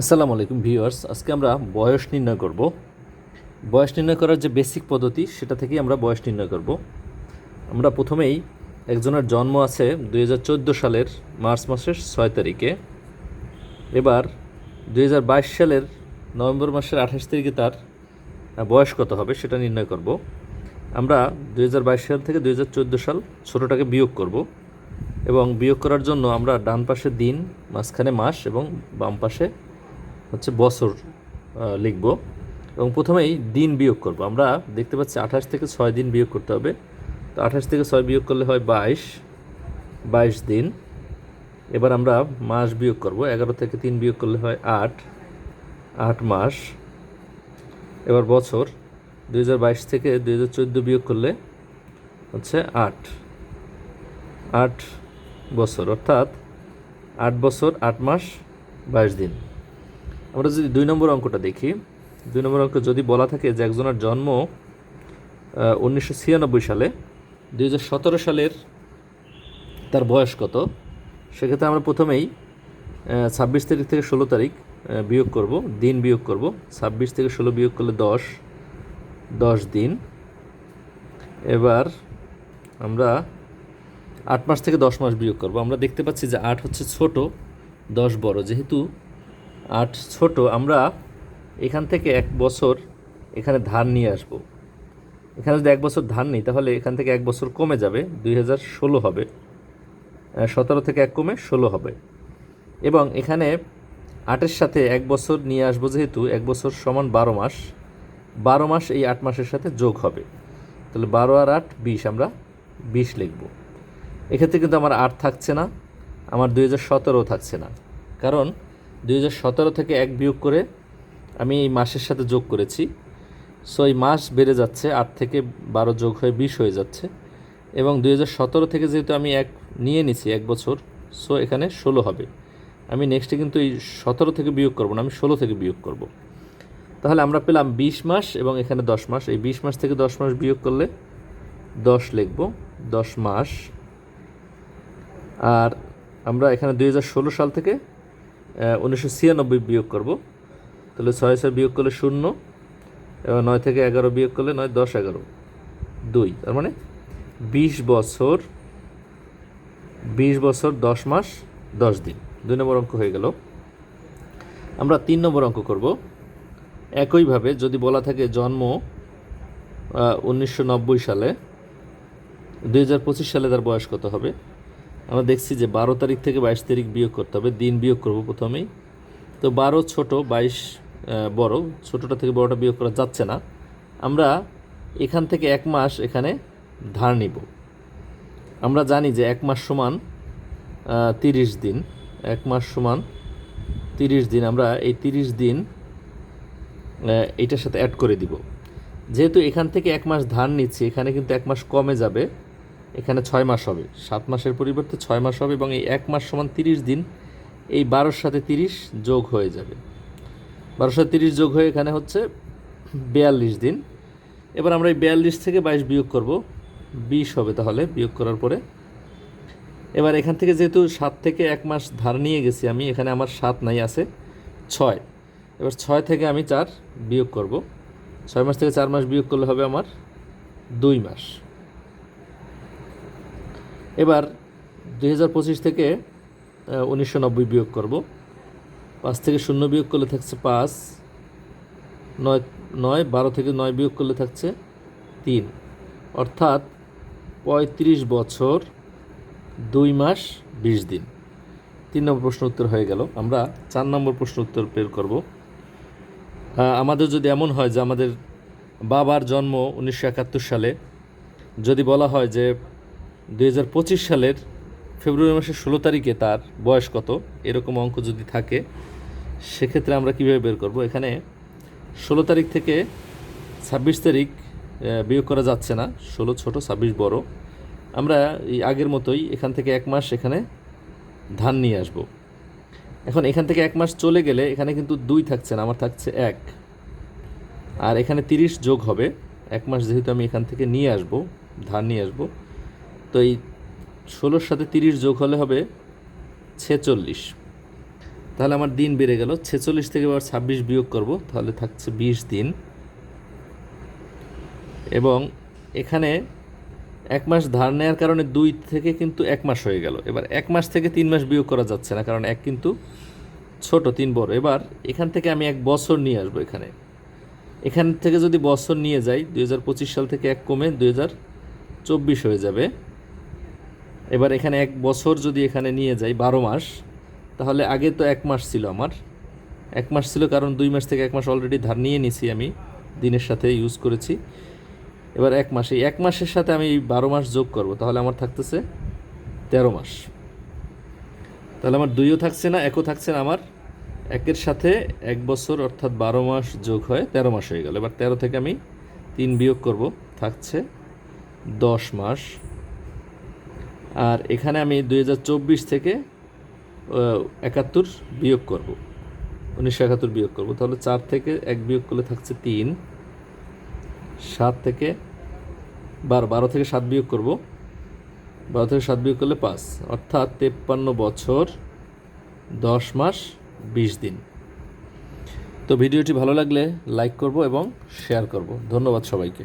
আসসালামু আলাইকুম ভিউয়ার্স, আজকে আমরা বয়স নির্ণয় করব। বয়স নির্ণয় করার যে বেসিক পদ্ধতি, সেটা থেকেই আমরা বয়স নির্ণয় করব। আমরা প্রথমেই একজনের জন্ম আছে দু হাজার চোদ্দ সালের মার্চ মাসের ছয় তারিখে। এবার দুই হাজার বাইশ সালের নভেম্বর মাসের আঠাশ তারিখে তার বয়স কত হবে, সেটা নির্ণয় করব। আমরা দু হাজার বাইশ সাল থেকে দু হাজার চোদ্দ সাল ছোটোটাকে বিয়োগ করব এবং বিয়োগ করার জন্য আমরা ডান পাশে দিন, মাঝখানে মাস এবং বাম পাশে হচ্ছে বছর লিখব এবং প্রথমেই দিন বিয়োগ করব। আমরা দেখতে পাচ্ছি আঠাশ থেকে ছয় দিন বিয়োগ করতে হবে। তো আঠাশ থেকে ছয় বিয়োগ করলে হয় বাইশ বাইশ দিন। এবার আমরা মাস বিয়োগ করব। এগারো থেকে তিন বিয়োগ করলে হয় আট আট মাস। এবার বছর দু হাজার বাইশ থেকে দু হাজার চোদ্দ বিয়োগ করলে হচ্ছে আট আট বছর। অর্থাৎ আট বছর, আট মাস, বাইশ দিন। আমরা যদি দুই নম্বর অঙ্কটা দেখি, দুই নম্বর অঙ্ক যদি বলা থাকে যে একজনের জন্ম উনিশশো ছিয়ানব্বই সালে দু হাজার সতেরো সালের তার বয়স কত, সেক্ষেত্রে আমরা প্রথমেই ছাব্বিশ তারিখ থেকে ষোলো তারিখ বিয়োগ করব, দিন বিয়োগ করব। ছাব্বিশ থেকে ষোলো বিয়োগ করলে দশ দশ দিন। এবার আমরা আট মাস থেকে দশ মাস বিয়োগ করব। আমরা দেখতে পাচ্ছি যে আট হচ্ছে ছোট, দশ বড়। যেহেতু আট ছোট, আমরা এখান থেকে এক বছর এখানে ধান নিয়ে আসব। এখানে যদি এক বছর ধান নিই, তাহলে এখান থেকে এক বছর কমে যাবে, দুই হাজার ষোলো হবে। সতেরো থেকে এক কমে ষোলো হবে। এবং এখানে আটের সাথে এক বছর নিয়ে আসব যেহেতু, এক বছর সমান বারো মাস। বারো মাস এই আট মাসের সাথে যোগ হবে। তাহলে বারো আর আট, বিশ, আমরা বিশ লিখব। এক্ষেত্রে কিন্তু আমার আট থাকছে না, আমার দুই হাজার সতেরো থাকছে না। কারণ দুই হাজার সতেরো থেকে এক বিয়োগ করে আমি এই মাসের সাথে যোগ করেছি। সো এই মাস বেড়ে যাচ্ছে, আট থেকে বারো যোগ হয়ে বিশ হয়ে যাচ্ছে। এবং দুই হাজার সতেরো থেকে যেহেতু আমি এক নিয়ে নিছি, এক বছর সো এখানে ষোলো হবে। আমি নেক্সটে কিন্তু এই সতেরো থেকে বিয়োগ করব না, আমি ষোলো থেকে বিয়োগ করব। তাহলে আমরা পেলাম বিশ মাস এবং এখানে দশ মাস। এই বিশ মাস থেকে দশ মাস বিয়োগ করলে দশ লিখব, দশ মাস। আর আমরা এখানে দুই হাজার ষোলো সাল থেকে উনিশশো ছিয়ানব্বই বিয়োগ করব। তাহলে ছয় ছয় বিয়োগ করলে শূন্য, এবং নয় থেকে এগারো বিয়োগ করলে নয়, দশ এগারো, দুই। তার মানে বিশ বছর বিশ বছর, দশ মাস, দশ দিন। দুই নম্বর অঙ্ক হয়ে গেল। আমরা তিন নম্বর অঙ্ক করব। একইভাবে যদি বলা থাকে জন্ম উনিশশো নব্বই সালে, দুই হাজার পঁচিশ সালে তার বয়স কত হবে? আমরা দেখছি যে বারো তারিখ থেকে বাইশ তারিখ বিয়োগ করতে হবে দিন বিয়োগ করব প্রথমেই। তো বারো ছোট বাইশ বড় ছোটোটা থেকে বড়টা বিয়োগ করা যাচ্ছে না। আমরা এখান থেকে এক মাস এখানে ধার নিব। আমরা জানি যে এক মাস সমান তিরিশ দিন। এক মাস সমান তিরিশ দিন আমরা এই তিরিশ দিন আহ, এইটার সাথে অ্যাড করে দিব। যেহেতু এখান থেকে এক মাস ধার নিচ্ছি এখানে কিন্তু এক মাস কমে যাবে। এখানে ছয় মাস হবে। সাত মাসের পরিবর্তে ছয় মাস হবে এবং এই এক মাস সমান তিরিশ দিন, এই বারোর সাথে তিরিশ যোগ হয়ে যাবে। সাথে তিরিশ যোগ হয়ে এখানে হচ্ছে বিয়াল্লিশ দিন। এবার আমরা এই বিয়াল্লিশ থেকে বাইশ বিয়োগ করব। বিশ হবে তাহলে, বিয়োগ করার পরে। এবার এখান থেকে যেহেতু সাত থেকে এক মাস ধার নিয়ে গেছি আমি, এখানে আমার সাত নাই, আছে ছয়। এবার ছয় থেকে আমি চার বিয়োগ করব। ছয় মাস থেকে চার মাস বিয়োগ করলে হবে আমার দুই মাস। এবার দুই হাজার পঁচিশ থেকে উনিশশো নব্বই বিয়োগ করব। পাঁচ থেকে শূন্য বিয়োগ করলে থাকছে পাঁচ, নয় নয়, বারো থেকে নয় বিয়োগ করলে থাকছে তিন। অর্থাৎ পঁয়ত্রিশ বছর, দুই মাস, বিশ দিন। তিন নম্বর প্রশ্ন উত্তর হয়ে গেল। আমরা চার নম্বর প্রশ্ন উত্তর বের করব। আমাদের যদি এমন হয় যে আমাদের বাবার জন্ম উনিশশো একাত্তর সালে, যদি বলা হয় যে দুই হাজার পঁচিশ সালের ফেব্রুয়ারি মাসের ষোলো তারিখে তার বয়স কত? এরকম অঙ্ক যদি থাকে, সেক্ষেত্রে আমরা কীভাবে বের করব? এখানে ষোলো তারিখ থেকে ছাব্বিশ তারিখ বিয়োগ করা যাচ্ছে না। ষোলো, ছোটো, ছাব্বিশ, বড়। আমরা এই আগের মতোই এখান থেকে এক মাস এখানে ধান নিয়ে আসব। এখন এখান থেকে এক মাস চলে গেলে এখানে কিন্তু দুই থাকছে না, আমার থাকছে এক। আর এখানে তিরিশ যোগ হবে। এক মাস যেহেতু আমি এখান থেকে নিয়ে আসব, ধান নিয়ে আসব তো এই ষোলোর সাথে তিরিশ যোগ হলে হবে ছেচল্লিশ। তাহলে আমার দিন বেড়ে গেল, ছেচল্লিশ থেকে এবার ছাব্বিশ বিয়োগ করব, তাহলে থাকছে বিশ দিন। এবং এখানে এক মাস ধার নেওয়ার কারণে দুই থেকে কিন্তু এক মাস হয়ে গেল। এবার এক মাস থেকে তিন মাস বিয়োগ করা যাচ্ছে না, কারণ এক কিন্তু ছোট, তিন বড়। এবার এখান থেকে আমি এক বছর নিয়ে আসব এখানে। এখান থেকে যদি বছর নিয়ে যাই দু হাজার পঁচিশ সাল থেকে এক কমে দুই হয়ে যাবে। এবার এখানে এক বছর যদি এখানে নিয়ে যাই, বারো মাস, তাহলে আগে তো এক মাস ছিল আমার। এক মাস ছিল কারণ দুই মাস থেকে এক মাস অলরেডি ধার নিয়ে নিছি আমি, দিনের সাথে ইউজ করেছি। এবার এক মাস এক মাসের সাথে আমি বারো মাস যোগ করব, তাহলে আমার থাকতেছে তেরো মাস। তাহলে আমার দুইও থাকছে না, একও থাকছে না আমার। একের সাথে এক বছর অর্থাৎ বারো মাস যোগ হয় তেরো মাস হয়ে গেল। এবার তেরো থেকে আমি তিন বিয়োগ করব, থাকছে দশ মাস। আর এখানে আমি দু হাজার চব্বিশ থেকে একাত্তর বিয়োগ করব। উনিশশো একাত্তর বিয়োগ করব। তাহলে চার থেকে এক বিয়োগ করলে থাকছে তিন। সাত থেকে বারো বারো থেকে সাত বিয়োগ করব। বারো থেকে সাত বিয়োগ করলে পাঁচ। অর্থাৎ তেপ্পান্ন বছর, দশ মাস, বিশ দিন। তো ভিডিওটি ভালো লাগলে লাইক করব এবং শেয়ার করব। ধন্যবাদ সবাইকে।